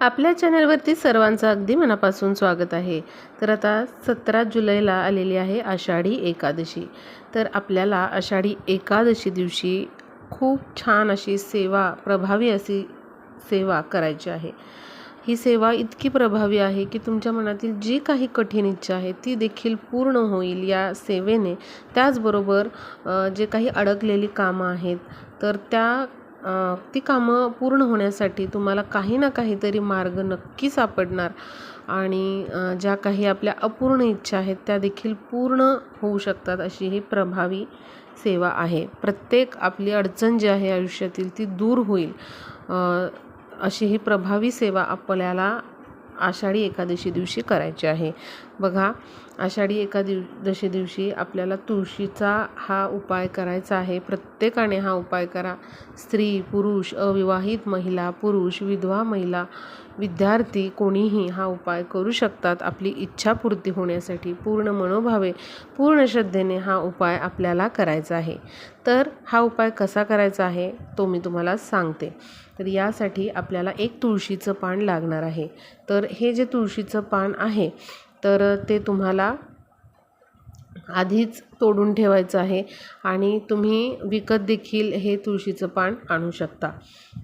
आपल्या चॅनलवरती सर्वांचं अगदी मनापासून स्वागत आहे. तर आता सतरा जुलैला आलेली आहे आषाढी एकादशी. तर आपल्याला आषाढी एकादशी दिवशी खूप छान अशी सेवा प्रभावी अशी सेवा करायची आहे. ही सेवा इतकी प्रभावी आहे की तुमच्या मनातील जी काही कठीण इच्छा आहे ती देखील पूर्ण होईल या सेवेने. त्याचबरोबर जे काही अडकलेली कामं आहेत तर त्या ती कामं पूर्ण होण्यासाठी तुम्हाला काही ना काहीतरी मार्ग नक्की सापडणार. आणि ज्या काही आपल्या अपूर्ण इच्छा आहेत त्या देखील पूर्ण होऊ शकतात अशी ही प्रभावी सेवा आहे. प्रत्येक आपली अडचण जी आहे आयुष्यातील ती दूर होईल. अशी ही प्रभावी सेवा आपल्याला आषाढी एकादशी दिवशी करायची आहे. बघा आषाढी एकादशी दिवशी आपल्याला तुळशीचा हा उपाय करायचा आहे. प्रत्येकाने हा उपाय करा. स्त्री पुरुष अविवाहित महिला पुरुष विधवा महिला विद्यार्थी कोणीही हा उपाय करू शकतात. आपली इच्छापूर्ती होण्यासाठी पूर्ण मनोभावे पूर्ण श्रद्धेने हा उपाय आपल्याला करायचा आहे. तर हा उपाय कसा करायचा आहे तो मी तुम्हाला सांगते. तर यासाठी आपल्याला एक तुळशीचं पान लागणार आहे. तर हे जे तुळशीचं पान आहे तर ते तुम्हाला आधीच तोडून ठेवायचं आहे आणि तुम्ही विकत देखील हे तुळशीचं पान आणू शकता.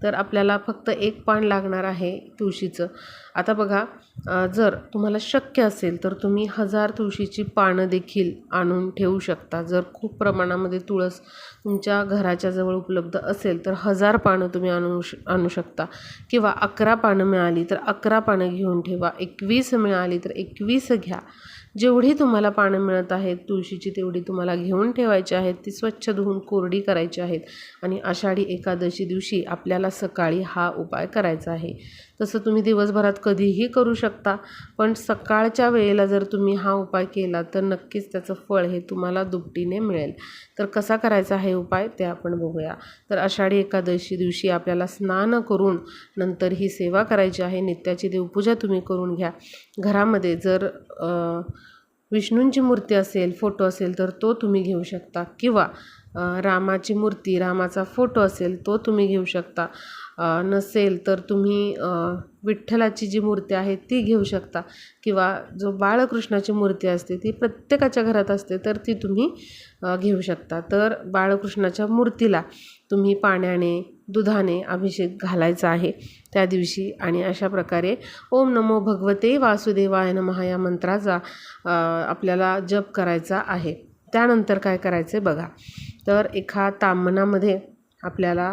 तर आपल्याला फक्त एक पान लागणार आहे तुळशीचं. आता बघा जर तुम्हाला शक्य असेल तर तुम्ही हजार तुळशीची पानं देखील आणून ठेवू शकता. जर खूप प्रमाणामध्ये तुळस तुमच्या घराच्या जवळ उपलब्ध असेल तर हजार पानं तुम्ही आणू श आणू शकता. किंवा अकरा पानं मिळाली तर अकरा पानं घेऊन ठेवा. एकवीस मिळाली तर एकवीस घ्या. जेवढी तुम्हाला पानं मिळत आहेत तुळशीची तेवढी तुम्हाला घेऊन ठेवायची आहेत ती स्वच्छ धुवून कोरडी करायची आहेत आणि आषाढी एकादशी दिवशी आपल्याला सकाळी हा उपाय करायचा आहे. तसं तुम्ही दिवसभरात कधीही करू शकता पण सकाळच्या वेळेला जर तुम्ही हा उपाय केला तर नक्कीच त्याचं फळ हे तुम्हाला दुपटीने मिळेल. तर कसा करायचा आहे उपाय ते आपण बघूया. तर आषाढी एकादशी दिवशी आपल्याला स्नान करून नंतर ही सेवा करायची आहे. नित्याची देवपूजा तुम्ही करून घ्या. घरामध्ये जर विष्णूंची मूर्ती असेल फोटो असेल तर तो तुम्ही घेऊ शकता. किंवा रामाची मूर्ती रामाचा फोटो असेल तो तुम्ही घेऊ शकता. नसेल तर तुम्ही विठ्ठलाची जी मूर्ती आहे ती घेऊ शकता. किंवा जो बाळकृष्णाची मूर्ती असते ती प्रत्येकाच्या घरात असते तर ती तुम्ही घेऊ शकता. तर बाळकृष्णाच्या मूर्तीला तुम्ही पाण्याने दुधाने अभिषेक घालायचा आहे त्या दिवशी. आणि अशा प्रकारे ओम नमो भगवते वासुदेवाय नमः या मंत्राचा आपल्याला जप करायचा आहे. त्यानंतर काय करायचं आहे बघा. तर एका तांबणामध्ये आपल्याला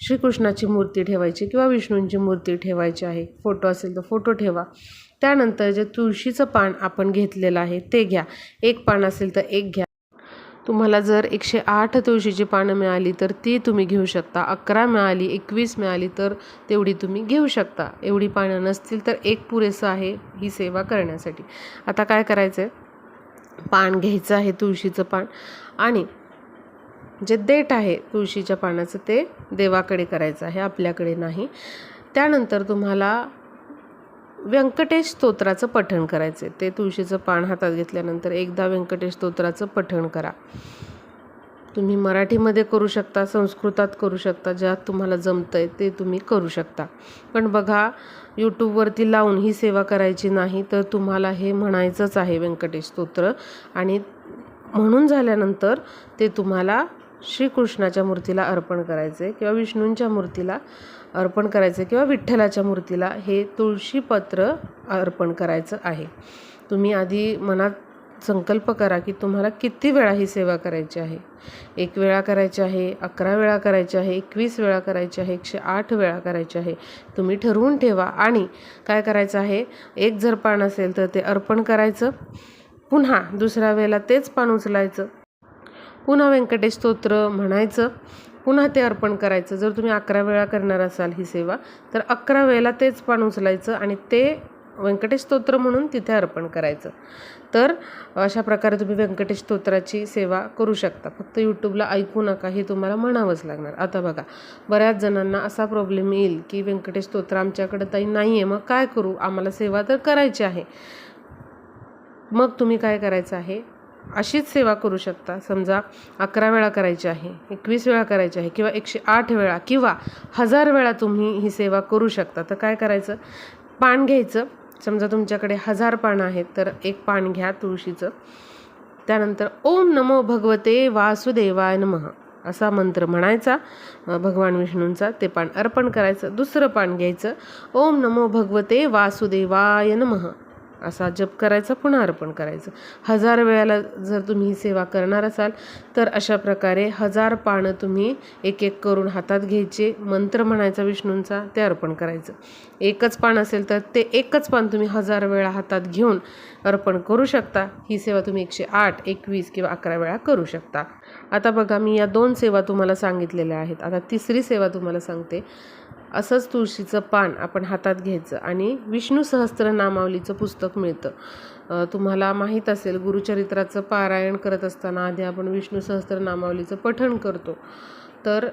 श्रीकृष्णाची मूर्ती ठेवायची किंवा विष्णूंची मूर्ती ठेवायची आहे. फोटो असेल तर फोटो ठेवा. त्यानंतर जे तुळशीचं पान आपण घेतलेलं आहे ते घ्या. एक पान असेल तर एक घ्या. तुम्हाला जर एकशे आठ तुळशीची पानं मिळाली तर ती तुम्ही घेऊ शकता. अकरा मिळाली एकवीस मिळाली तर तेवढी तुम्ही घेऊ शकता. एवढी पानं नसतील तर एक पुरेसं आहे ही सेवा करण्यासाठी. आता काय करायचं आहे पान घ्यायचं आहे तुळशीचं पान. आणि जे देठ आहे तुळशीच्या पानाचं ते देवाकडे करायचं आहे आपल्याकडे नाही. त्यानंतर तुम्हाला व्यंकटेश स्तोत्राचं पठण करायचं आहे. ते तुळशीचं पान हातात घेतल्यानंतर एकदा व्यंकटेश स्तोत्राचं पठण करा. तुम्ही मराठीमध्ये करू शकता संस्कृतात करू शकता ज्यात तुम्हाला जमतं आहे ते तुम्ही करू शकता. पण बघा यूट्यूबवरती लावून ही सेवा करायची नाही तर तुम्हाला हे म्हणायचंच आहे व्यंकटेश स्तोत्र. आणि म्हणून झाल्यानंतर ते तुम्हाला श्रीकृष्णाच्या मूर्तीला अर्पण करायचं आहे किंवा विष्णूंच्या मूर्तीला अर्पण करायचं आहे किंवा विठ्ठलाच्या मूर्तीला हे तुळशीपत्र अर्पण करायचं आहे. तुम्ही आधी मनात संकल्प करा की तुम्हाला किती वेळा ही सेवा करायची आहे? एक वेळा करायची आहे अकरा वेळा करायची आहे एकवीस वेळा करायची आहे एकशे आठ वेळा करायची आहे. तुम्ही ठरवून ठेवा. आणि काय करायचं आहे? एक जर पान असेल तर ते अर्पण करायचं. पुन्हा दुसऱ्या वेळेला तेच पान उचलायचं. पुन्हा व्यंकटेश स्तोत्र म्हणायचं पुन्हा ते अर्पण करायचं. जर तुम्ही अकरा वेळा करणार असाल ही सेवा तर अकरा वेळेला तेच पान उचलायचं आणि ते व्यंकटेश स्तोत्र म्हणून तिथे अर्पण करायचं. तर अशा प्रकारे तुम्ही व्यंकटेश स्तोत्राची सेवा करू शकता. फक्त यूट्यूबला ऐकू नका हे तुम्हाला म्हणावंच लागणार. आता बघा बऱ्याच जणांना असा प्रॉब्लेम येईल की व्यंकटेश स्तोत्र आमच्याकडे ताई नाही आहे मग काय करू? आम्हाला सेवा तर करायची आहे. मग तुम्ही काय करायचं आहे? अशीच सेवा करू शकता. समजा अकरा वेळा करायची आहे एकवीस वेळा करायची आहे किंवा एकशे आठ वेळा किंवा हजार वेळा तुम्ही ही सेवा करू शकता. तर काय करायचं? पान घ्यायचं. समजा तुमच्याकडे हजार पानं आहेत तर एक पान घ्या तुळशीचं. त्यानंतर ओम नमो भगवते वासुदेवाय नमः असा मंत्र म्हणायचा. भगवान विष्णूंचा ते पान अर्पण करायचं. दुसरं पान घ्यायचं. ओम नमो भगवते वासुदेवाय नमः. असा जप करायचा पुन्हा अर्पण करायचं. हजार वेळेला जर तुम्ही ही सेवा करणार असाल तर अशा प्रकारे हजार पानं तुम्ही एक एक करून हातात घ्यायचे मंत्र म्हणायचा विष्णूंचा ते अर्पण करायचं. एकच पान असेल तर ते एकच पान तुम्ही हजार वेळा हातात घेऊन अर्पण करू शकता. ही सेवा तुम्ही एकशे आठ एकवीस किंवा अकरा वेळा करू शकता. आता बघा मी या दोन सेवा तुम्हाला सांगितलेल्या आहेत. आता तिसरी सेवा तुम्हाला सांगते. असंच तुळशीचं पान आपण हातात घ्यायचं आणि विष्णू सहस्त्रनामावलीचं पुस्तक मिळतं. तुम्हाला माहीत असेल गुरुचरित्राचं पारायण करत असताना आधी आपण विष्णू सहस्त्रनामावलीचं पठण करतो. तर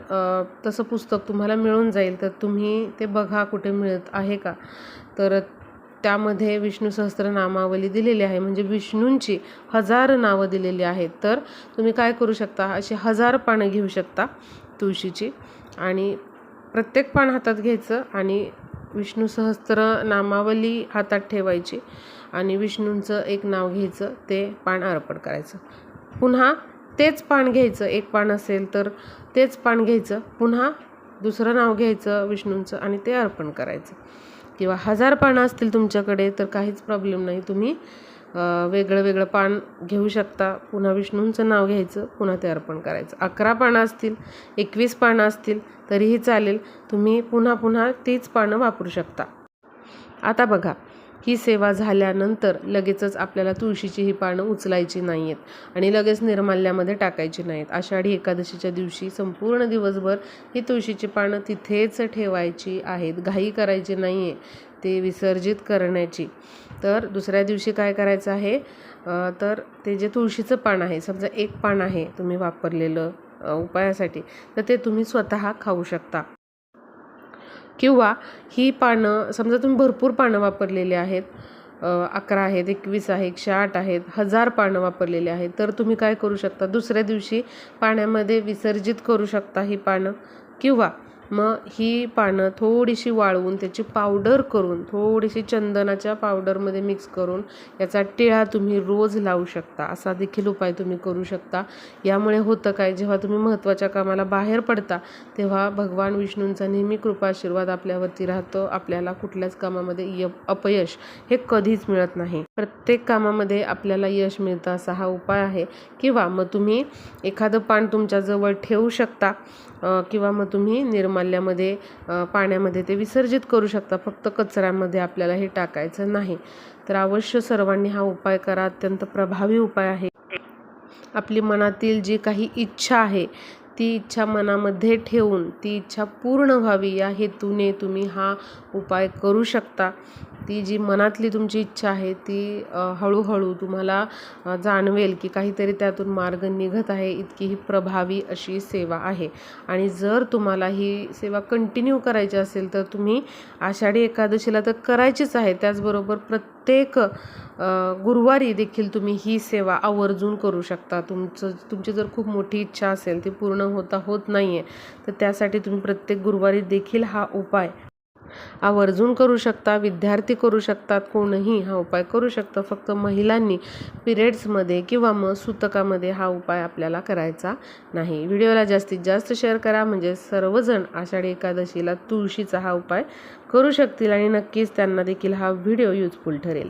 तसं पुस्तक तुम्हाला मिळून जाईल तर तुम्ही ते बघा कुठे मिळत आहे का. तर त्यामध्ये विष्णू सहस्त्रनामावली दिलेली आहे. म्हणजे विष्णूंची हजार नावं दिलेली आहेत. तर तुम्ही काय करू शकता? अशी हजार पानं घेऊ शकता तुळशीची. आणि प्रत्येक पान हातात घ्यायचं आणि विष्णू सहस्त्र नामावली हातात ठेवायची आणि विष्णूंचं एक नाव घ्यायचं ते पान अर्पण करायचं. पुन्हा तेच पान घ्यायचं. एक पान असेल तर तेच पान घ्यायचं. पुन्हा दुसरं नाव घ्यायचं विष्णूंचं आणि ते अर्पण करायचं. किंवा हजार पानं असतील तुमच्याकडे तर काहीच प्रॉब्लेम नाही. तुम्ही वेगळं वेगळं पान घेऊ शकता. पुन्हा विष्णूंचं नाव घ्यायचं पुन्हा ते अर्पण करायचं. अकरा पानं असतील एकवीस पानं असतील तरीही चालेल. तुम्ही पुन्हा पुन्हा तीच पानं वापरू शकता. आता बघा ही सेवा झाल्यानंतर लगेचच आपल्याला तुळशीची ही पानं उचलायची नाही आहेत आणि लगेच निर्माल्यामध्ये टाकायची नाहीत आषाढी एकादशीच्या दिवशी संपूर्ण दिवसभर ही तुळशीची पानं तिथेच ठेवायची आहेत. घाई करायची नाही आहे ते विसर्जित करण्याची. तर दुसऱ्या दिवशी काय करायचं आहे? तर ते जे तुळशीचं पान आहे समजा एक पान आहे तुम्ही वापरलेलं उपायासाठी तर ते तुम्ही स्वतः खाऊ शकता. किंवा ही पानं समजा तुम्ही भरपूर पानं वापरलेली आहेत अकरा आहेत एकवीस आहे एकशे आठ आहेत हजार पानं वापरलेली आहेत तर तुम्ही काय करू शकता? दुसऱ्या दिवशी पाण्यामध्ये विसर्जित करू शकता ही पानं किंवा मग ही पानं थोडीशी वाळवून त्याची पावडर करून थोडीशी चंदनाच्या पावडरमध्ये मिक्स करून याचा टिळा तुम्ही रोज लावू शकता. असा देखील उपाय तुम्ही करू शकता. यामुळे होतं काय जेव्हा तुम्ही महत्त्वाच्या कामाला बाहेर पडता तेव्हा भगवान विष्णूंचा नेहमी कृपा आशीर्वाद आपल्यावरती राहतो. आपल्याला कुठल्याच कामामध्ये य अपयश हे कधीच मिळत नाही. प्रत्येक कामामध्ये आपल्याला यश मिळतं असा हा उपाय आहे. किंवा मग तुम्ही एखादं पान तुमच्याजवळ ठेवू शकता किंवा मग तुम्ही निर्माल्यामध्ये माल्यामध्ये पाण्यामध्ये ते विसर्जित करू शकता फक्त कचऱ्यामध्ये आपल्याला हे टाकायचं नाही. तर अवश्य सर्वांनी हा उपाय करा. अत्यंत प्रभावी उपाय आहे. आपली मनातील जी काही इच्छा आहे ती इच्छा मनामध्ये ठेवून ती इच्छा पूर्ण व्हावी या हेतूने तुम्ही हा उपाय करू शकता. ती जी मनातली तुमची इच्छा आहे ती हळूहळू तुम्हाला जाणवेल की काहीतरी त्यातून मार्ग निघत आहे इतकी ही प्रभावी अशी सेवा आहे. आणि जर तुम्हाला ही सेवा कंटिन्यू करायची असेल तर तुम्ही आषाढी एकादशीला तर करायचीच आहे. त्याचबरोबर प्रत्येक गुरुवारी देखील तुम्ही ही सेवा आवर्जून करू शकता. तुमचं तुमची जर खूप मोठी इच्छा असेल ती पूर्ण होता होत नाही आहे तर त्यासाठी तुम्ही प्रत्येक गुरुवारी देखील हा उपाय आवर्जून करू शकता विद्यार्थी करू शकतात कोणही हा उपाय करू शकतं. फक्त महिलांनी पिरियड्समध्ये किंवा मग सूतकामध्ये हा उपाय आपल्याला करायचा नाही. व्हिडिओला जास्तीत जास्त शेअर करा म्हणजे सर्वजण आषाढी एकादशीला तुळशीचा हा उपाय करू शकतील आणि नक्कीच त्यांना देखील हा व्हिडिओ युजफुल ठरेल.